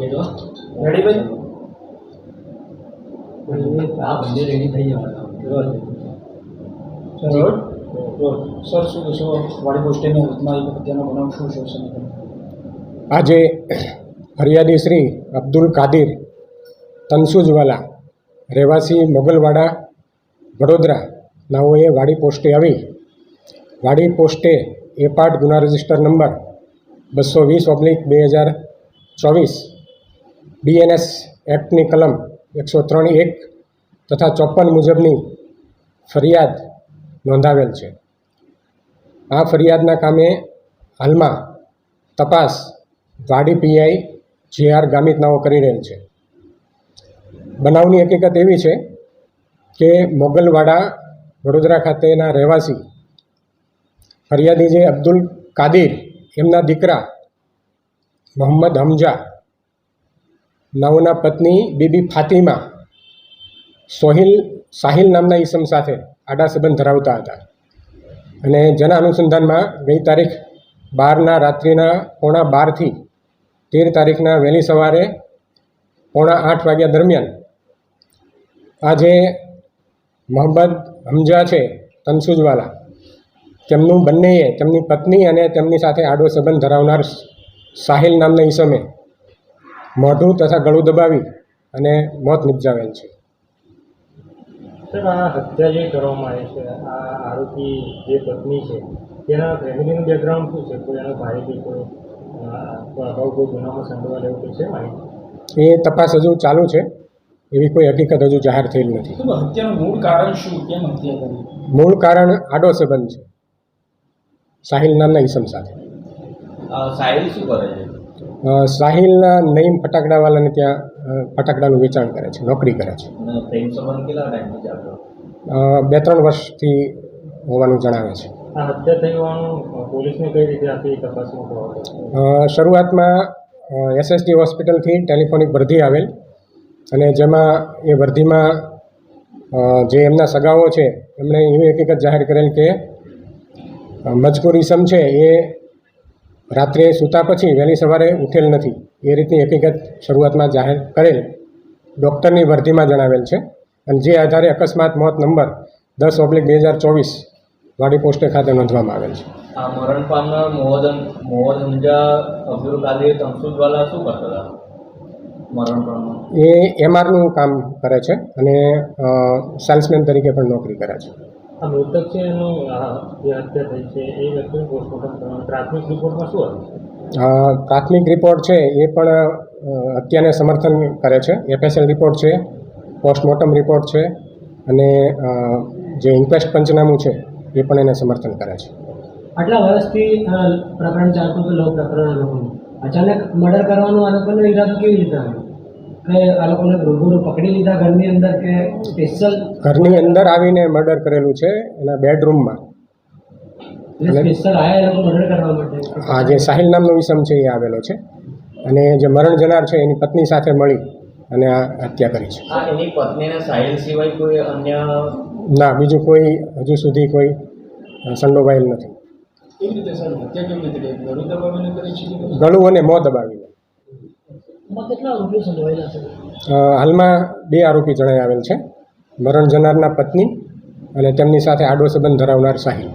રેડો ભાઈ આ બંને રેડી થઈ જવાના રોડ રોડ સર શું કહેશો વાડી પોસ્ટેની હત્યા હત્યાનો બનાવ શું છે આજે ફરિયાદી શ્રી અબ્દુલ કાદિર તનસુજવાલા રહેવાસી મોગલવાડા, વડોદરા નાઓએ વાડી પોસ્ટે આવી. વાડી પોસ્ટે એ પાર્ટ ગુના રજિસ્ટર નંબર બસો વીસ ઓબ્લિક બે હજાર ચોવીસ. બીએનએસ એક્ટની કલમ એકસો ત્રણ એક તથા ચોપન મુજબની ફરિયાદ નોંધાવેલ છે. આ ફરિયાદના કામે હાલમાં તપાસ વાડી પીઆઈ જે આર ગામિતનાઓ કરી રહેલ છે. બનાવની હકીકત એવી છે કે મોગલવાડા વડોદરા ખાતેના રહેવાસી ફરિયાદી જે અબ્દુલ કાદિર, એમના દીકરા મોહમ્મદ હમજા નાઓના પત્ની બીબી ફાતિમા સોહિલ સાહિલ નામના ઈસમ સાથે આડા સંબંધ ધરાવતા હતા. અને જેના અનુસંધાનમાં ગઈ તારીખ બારના રાત્રિના પોણા બારથી તેર તારીખના વહેલી સવારે પોણા આઠ વાગ્યા દરમિયાન આ જે મોહમ્મદ હમજા છે, તનસુજવાલા, તેમનું બંનેએ તેમની પત્ની અને તેમની સાથે આડો સંબંધ ધરાવનાર સાહિલ નામના ઈસમે મોઢું તથા ગળું દબાવી અને મોત નિપજાવેલ છે. પત્ની છે એ તપાસ હજુ ચાલુ છે. એવી કોઈ હકીકત હજુ જાહેર થયેલ નથી. મૂળ કારણ શું? કેમ હત્યા કરી? મૂળ કારણ આડો સંબંધ છે. સાહિલ નામના ઈસમ સાથે. સાહિલ શું કરે છે? સાહિલના નઈમ ફટાકડાવાલાને ત્યાં ફટાકડાનું વેચાણ કરે છે નોકરી કરે છે. બે ત્રણ વર્ષથી હોવાનું જણાવે છે. શરૂઆતમાં એસએસડી હોસ્પિટલથી ટેલિફોનિક વર્ધી આવેલ. અને જેમાં એ વર્ધીમાં જે એમના સગાઓ છે, એમણે એવી હકીકત જાહેર કરેલ કે મજકૂર છે એ રાત્રે સૂતા પછી વહેલી સવારે ઉઠેલ નથી. એ રીતની હકીકત શરૂઆતમાં જાહેર કરેલ. ડૉક્ટરની વર્ધીમાં જણાવેલ છે. અને જે આધારે અકસ્માત મોત નંબર દસ ઓબ્લિક બે હજાર ચોવીસ વાડી પોસ્ટે ખાતે નોંધવામાં આવેલ છે. આ મરણ પામનાર મોહદન મોહમ્મદ હમજા અબ્દુલ કાદિર તમસુદવાલા શું કરતા હતા? મરણ પામનાર. એ એમઆરનું કામ કરે છે અને સેલ્સમેન તરીકે પણ નોકરી કરે છે. આ મૃતક છે એનું જે હત્યા થઈ છે એ વ્યક્તિનું પોસ્ટમોર્ટમ કરવાનું. પ્રાથમિક રિપોર્ટમાં શું હતું? પ્રાથમિક રિપોર્ટ છે એ પણ હત્યાને સમર્થન કરે છે. એફએસએલ રિપોર્ટ છે પોસ્ટમોર્ટમ રિપોર્ટ છે અને જે ઇન્ક્વેસ્ટ પંચનામું છે એ પણ એને સમર્થન કરે છે. આટલા વર્ષથી પ્રકરણ ચાલતું હતું લોક પ્રકરણ લોકોનું. અચાનક મર્ડર કરવાનો આ લોકોનો ઈરાદો કેવી રીતે આવ્યો? કે આ લોકોને રૂબરૂ પકડી લીધા ઘરની અંદર કે સ્પેશિયલ? ઘરની અંદર આવીને મર્ડર કરેલું છે એના બેડરૂમમાં. આ જે સાહિલ નામનો વિષમ છે એ આવેલો છે. અને જે મરણ જનાર છે એની પત્ની સાથે મળી. અને આ હત્યા કરી છે. એની પત્નીને સાહિલ સિવાય કોઈ અન્ય ના બીજું કોઈ હજુ સુધી કોઈ સંડોવાયેલ નથી. કેવી રીતે સર હત્યા કેવી રીતે કરી? ગળું દબાવીને કરી છે ગળું અને મોં દબાવીને. એમાં કેટલા રૂપિયો સંડોવાયેલા છે? અ, હાલમાં બે આરોપી જણાઈ આવેલ છે. મરણ જનારના પત્ની અને તેમની સાથે આડો સંબંધ ધરાવનાર સાહિલ.